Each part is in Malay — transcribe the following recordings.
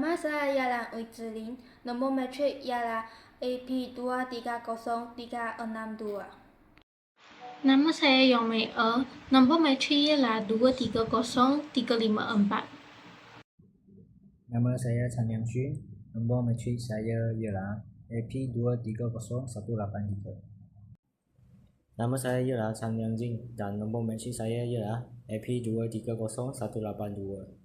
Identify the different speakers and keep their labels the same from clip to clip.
Speaker 1: Nama saya ialah Ui Zilin. Nombor metrik ialah AP230362.
Speaker 2: Nama saya Yong Mei Er. Nombor metrik ialah 230354.
Speaker 3: Nama saya Chan Liang Xun. Nombor metrik saya ialah AP230183.
Speaker 4: Nama saya ialah Chan Liang Jing dan nombor metrik saya ialah AP230182.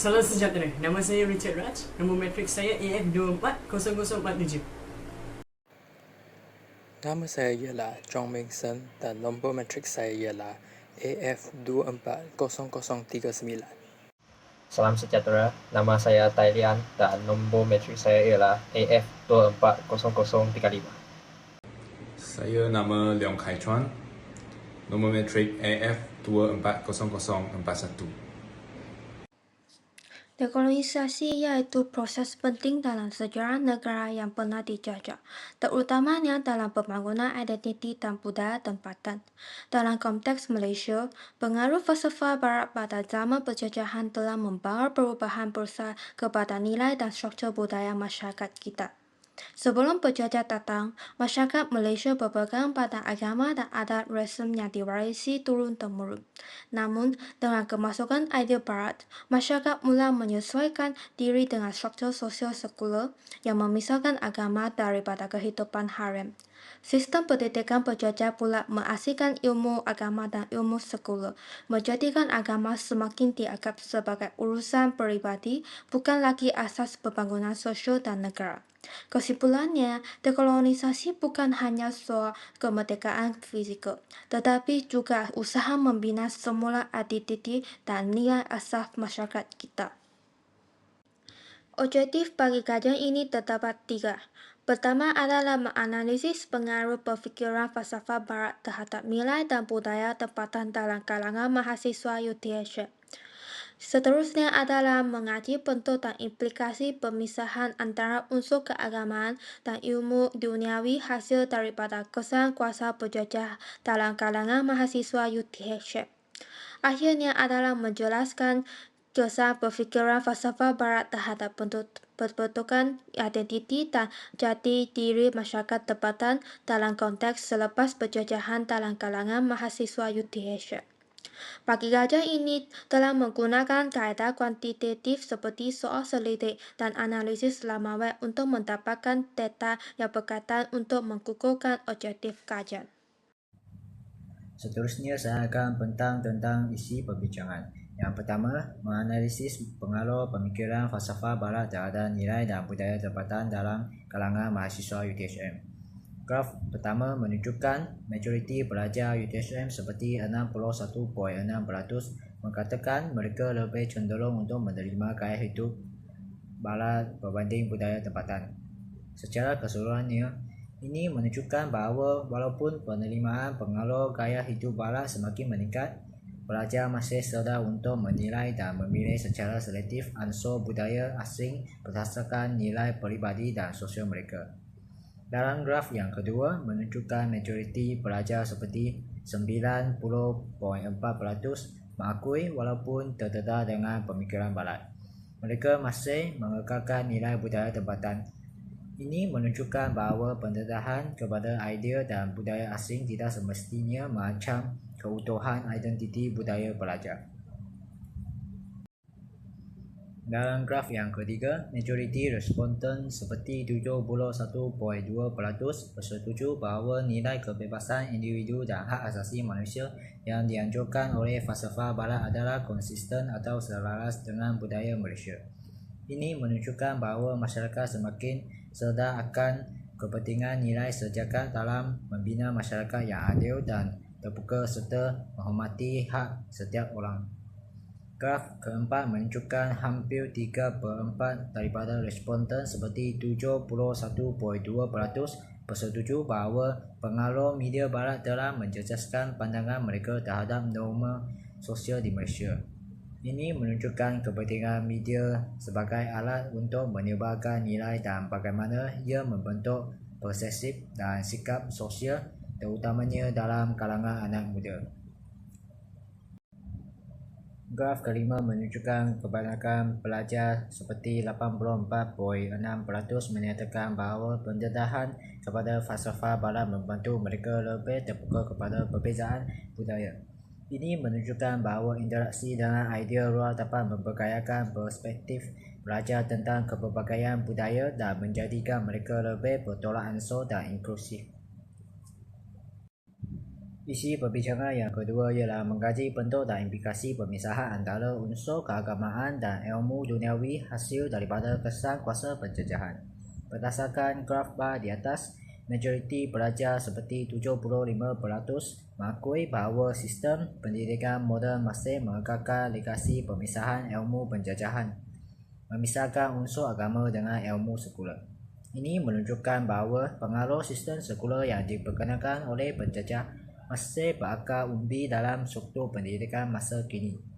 Speaker 5: Salam sejahtera. Nama saya Richard Raj. Nombor matrik saya AF240047.
Speaker 6: Nama saya ialah Chong Ming Sen dan nombor matrik saya ialah AF240039.
Speaker 7: Salam sejahtera, nama saya Tai Lian dan nombor matrik saya ialah AF240035.
Speaker 8: Saya nama Leong Kai Chuan. Nombor matrik AF240041.
Speaker 1: Dekolonisasi iaitu proses penting dalam sejarah negara yang pernah dijajah, terutamanya dalam pembangunan identiti dan budaya tempatan. Dalam konteks Malaysia, pengaruh falsafah barat pada zaman penjajahan telah membawa perubahan besar kepada nilai dan struktur budaya masyarakat kita. Sebelum penjajah datang, masyarakat Malaysia berpegang pada agama dan adat resim yang diwarisi turun-temurun. Namun, dengan kemasukan idea barat, masyarakat mula menyesuaikan diri dengan struktur sosial sekular yang memisahkan agama daripada kehidupan harem. Sistem pendidikan penjajah pula mengasihkan ilmu agama dan ilmu sekular, menjadikan agama semakin dianggap sebagai urusan peribadi, bukan lagi asas pembangunan sosial dan negara. Kesimpulannya, dekolonisasi bukan hanya soal kemerdekaan fizikal, tetapi juga usaha membina semula identiti dan nilai asas masyarakat kita. Objektif bagi kajian ini terdapat tiga. Pertama adalah menganalisis pengaruh pemikiran falsafah barat terhadap nilai dan budaya tempatan dalam kalangan mahasiswa UTH. Seterusnya adalah mengaji bentuk dan implikasi pemisahan antara unsur keagamaan dan ilmu duniawi hasil daripada kesan kuasa penjajah dalam kalangan mahasiswa UTH. Akhirnya adalah menjelaskan kesan berfikiran falsafah barat terhadap bentuk perbentukan identiti dan jati diri masyarakat tempatan dalam konteks selepas penjajahan dalam kalangan mahasiswa UTH. Bagi kajian ini telah menggunakan kaedah kuantitatif seperti soal selidik dan analisis lama web untuk mendapatkan data yang berkaitan untuk mengukurkan objektif kajian.
Speaker 3: Seterusnya saya akan bentang tentang isi perbincangan. Yang pertama, menganalisis pengaruh pemikiran falsafah barat terhadap nilai dan budaya tempatan dalam kalangan mahasiswa UTHM. Graf pertama menunjukkan majoriti pelajar UTSM seperti 61.6% mengatakan mereka lebih cenderung untuk menerima gaya hidup barat berbanding budaya tempatan. Secara keseluruhannya, ini menunjukkan bahawa walaupun penerimaan pengaruh gaya hidup barat semakin meningkat, pelajar masih sedar untuk menilai dan memilih secara selektif ansur budaya asing berdasarkan nilai peribadi dan sosial mereka. Dalam graf yang kedua menunjukkan majoriti pelajar seperti 90.4% mengakui walaupun terdedah dengan pemikiran barat. Mereka masih mengekalkan nilai budaya tempatan. Ini menunjukkan bahawa pendedahan kepada idea dan budaya asing tidak semestinya mengancam keutuhan identiti budaya pelajar. Dalam graf yang ketiga, majoriti responden seperti 71.2% bersetuju bahawa nilai kebebasan individu dan hak asasi manusia yang dianjurkan oleh falsafah barat adalah konsisten atau selaras dengan budaya Malaysia. Ini menunjukkan bahawa masyarakat semakin sedar akan kepentingan nilai sejagat dalam membina masyarakat yang adil dan terbuka serta menghormati hak setiap orang. Graf keempat menunjukkan hampir 3 per 4 daripada responden seperti 71.2% bersetuju bahawa pengaruh media barat telah menjejaskan pandangan mereka terhadap norma sosial di Malaysia. Ini menunjukkan kepentingan media sebagai alat untuk menyebarkan nilai dan bagaimana ia membentuk persepsi dan sikap sosial terutamanya dalam kalangan anak muda. Graf kelima menunjukkan kebanyakan pelajar seperti 84.6% menyatakan bahawa pendedahan kepada falsafah barat membantu mereka lebih terbuka kepada perbezaan budaya. Ini menunjukkan bahawa interaksi dengan idea luar dapat memperkayakan perspektif belajar tentang kepelbagaian budaya dan menjadikan mereka lebih bertolak ansur dan inklusif. Isi perbincangan yang kedua ialah mengkaji bentuk dan implikasi pemisahan antara unsur keagamaan dan ilmu duniawi hasil daripada kesan kuasa penjajahan. Berdasarkan graf bar di atas, majoriti pelajar seperti 75% mengakui bahawa sistem pendidikan moden masih mengekalkan legasi pemisahan ilmu penjajahan, memisahkan unsur agama dengan ilmu sekular. Ini menunjukkan bahawa pengaruh sistem sekular yang diperkenalkan oleh penjajah masih berakar umbi dalam struktur pendidikan masa kini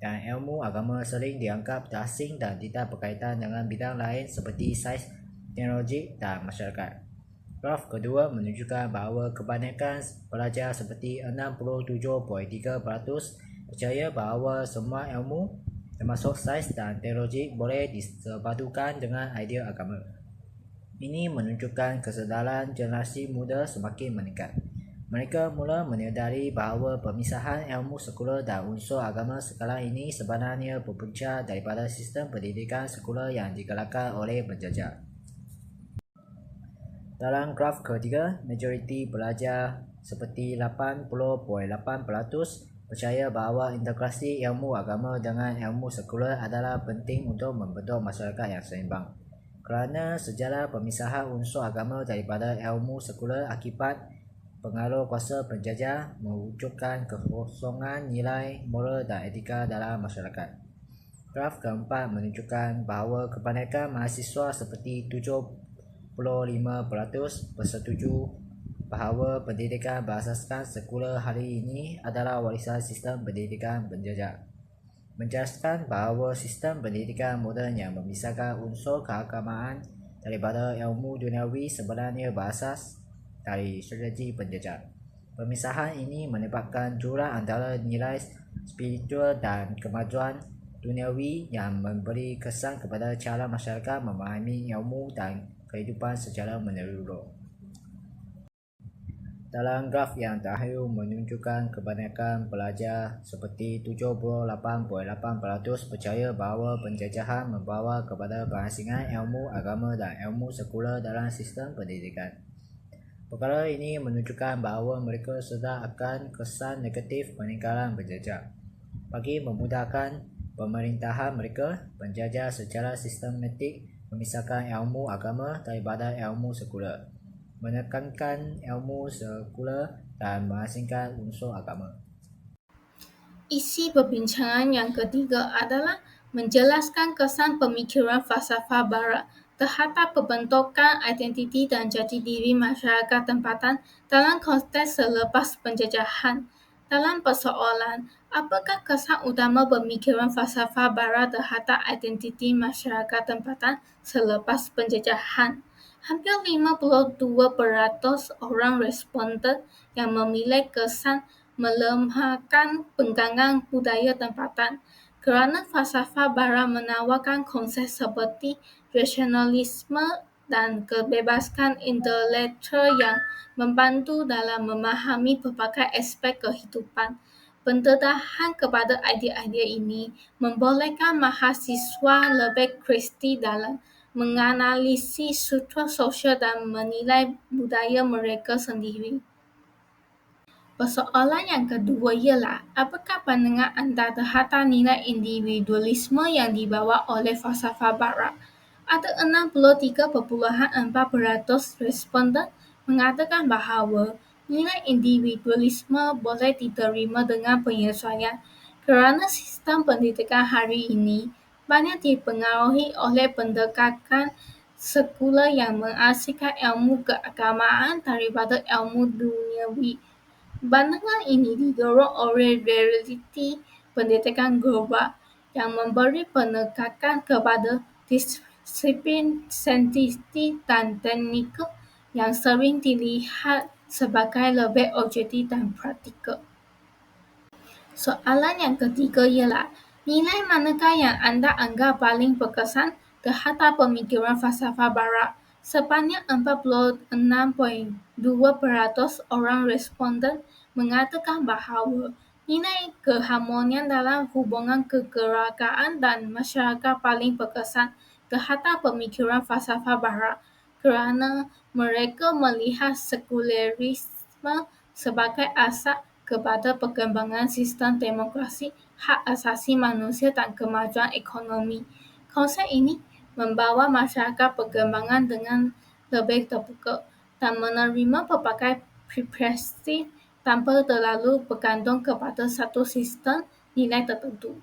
Speaker 3: dan ilmu agama sering dianggap terasing dan tidak berkaitan dengan bidang lain seperti sains, teknologi dan masyarakat. Graf kedua menunjukkan bahawa kebanyakan pelajar seperti 67.3% percaya bahawa semua ilmu termasuk sains dan teknologi boleh disepadukan dengan idea agama. Ini menunjukkan kesedaran generasi muda semakin meningkat. Mereka mula menyedari bahawa pemisahan ilmu sekular dan unsur agama sekarang ini sebenarnya berpunca daripada sistem pendidikan sekular yang digalakkan oleh penjajah. Dalam graf ketiga, majoriti pelajar seperti 80.8% percaya bahawa integrasi ilmu agama dengan ilmu sekular adalah penting untuk membentuk masyarakat yang seimbang. Kerana sejarah pemisahan unsur agama daripada ilmu sekular akibat pengaruh kuasa penjajah mewujudkan kekosongan nilai moral dan etika dalam masyarakat. Graf keempat menunjukkan bahawa kebanyakan mahasiswa seperti 75% bersetuju bahawa pendidikan berasaskan sekular hari ini adalah warisan sistem pendidikan penjajah. Menjelaskan bahawa sistem pendidikan moden yang memisahkan unsur keagamaan daripada ilmu duniawi sebenarnya berasas dari strategi penjajah. Pemisahan ini menyebabkan jurang antara nilai spiritual dan kemajuan duniawi yang memberi kesan kepada cara masyarakat memahami ilmu dan kehidupan secara menyeluruh. Dalam graf yang terakhir menunjukkan kebanyakan pelajar seperti 78.8% percaya bahawa penjajahan membawa kepada pengasingan ilmu agama dan ilmu sekular dalam sistem pendidikan. Perkara ini menunjukkan bahawa mereka sedar akan kesan negatif peninggalan penjajah. Bagi memudahkan pemerintahan mereka, penjajah secara sistematik memisahkan ilmu agama daripada ilmu sekular, menekankan ilmu sekular dan mengasingkan unsur agama.
Speaker 2: Isi perbincangan yang ketiga adalah menjelaskan kesan pemikiran falsafah barat terhadap pembentukan identiti dan jati diri masyarakat tempatan dalam konteks selepas penjajahan. Dalam persoalan, apakah kesan utama pemikiran falsafah barat terhadap identiti masyarakat tempatan selepas penjajahan? Hampir 52% orang responden yang memilih kesan melemahkan pegangan budaya tempatan kerana falsafah barat menawarkan konsep seperti rasionalisme dan kebebasan intelektual yang membantu dalam memahami pelbagai aspek kehidupan. Pendedahan kepada idea-idea ini membolehkan mahasiswa lebih kritis dalam menganalisis struktur sosial dan menilai budaya mereka sendiri. Persoalan yang kedua ialah apakah pandangan anda terhadap nilai individualisme yang dibawa oleh falsafah barat? Ada 63.4% responden mengatakan bahawa nilai individualisme boleh diterima dengan penyesuaian kerana sistem pendidikan hari ini banyak dipengaruhi oleh pendekatan sekular yang mengasingkan ilmu keagamaan daripada ilmu duniawi. Pandangan ini didorong oleh realiti pendidikan global yang memberi penekanan kepada disiplin saintifik dan teknikal yang sering dilihat sebagai lebih objektif dan praktikal. Soalan yang ketiga ialah, nilai manakah yang anda anggap paling berkesan terhadap pemikiran falsafah barat? Sebanyak 46.2% orang responden mengatakan bahawa nilai keharmonian dalam hubungan kekerajaan dan masyarakat paling berkesan terhadap pemikiran falsafah barat kerana mereka melihat sekulerisme sebagai asas kepada perkembangan sistem demokrasi, hak asasi manusia dan kemajuan ekonomi. Konsep ini membawa masyarakat perkembangan dengan lebih terbuka dan menerima pelbagai perspektif tanpa terlalu bergantung kepada satu sistem nilai tertentu.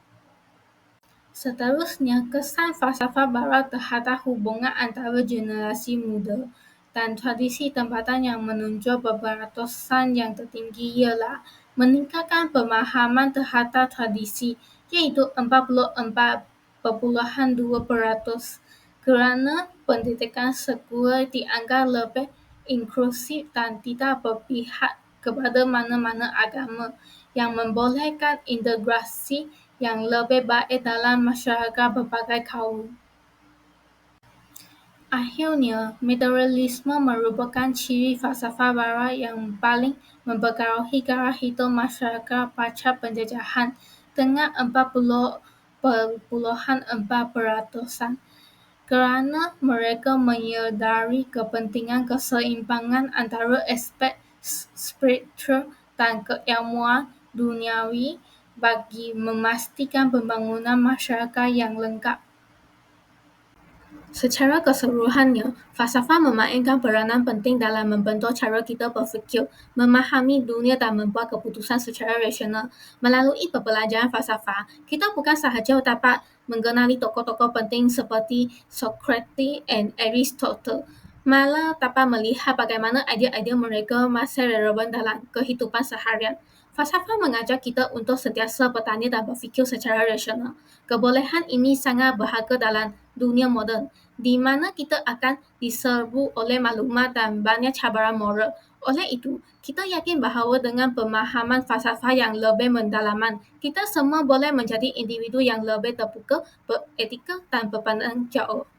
Speaker 2: Seterusnya, kesan falsafah barat terhadap hubungan antara generasi muda dan tradisi tempatan yang menonjol berberatusan yang tertinggi ialah meningkatkan pemahaman terhadap tradisi iaitu 44.2% kerana pendidikan sekular dianggap lebih inklusif dan tidak berpihak kepada mana-mana agama yang membolehkan integrasi yang lebih baik dalam masyarakat berbagai kaum. Akhirnya, materialisme merupakan ciri falsafah barat yang paling mempengaruhi gaya hidup masyarakat pasca penjajahan dengan 40.4% kerana mereka menyedari kepentingan keseimbangan antara aspek spiritual dan keilmuan duniawi bagi memastikan pembangunan masyarakat yang lengkap. Secara keseluruhannya, falsafah memainkan peranan penting dalam membentuk cara kita berfikir, memahami dunia dan membuat keputusan secara rasional. Melalui pembelajaran falsafah, kita bukan sahaja dapat mengenali tokoh-tokoh penting seperti Socrates dan Aristotle, malah dapat melihat bagaimana idea-idea mereka masih relevan dalam kehidupan seharian. Falsafah mengajar kita untuk sentiasa bertanya dan berfikir secara rasional. Kebolehan ini sangat berharga dalam dunia moden, di mana kita akan diserbu oleh maklumat dan banyak cabaran moral. Oleh itu, kita yakin bahawa dengan pemahaman falsafah yang lebih mendalaman, kita semua boleh menjadi individu yang lebih terbuka, beretika dan berpandang jauh.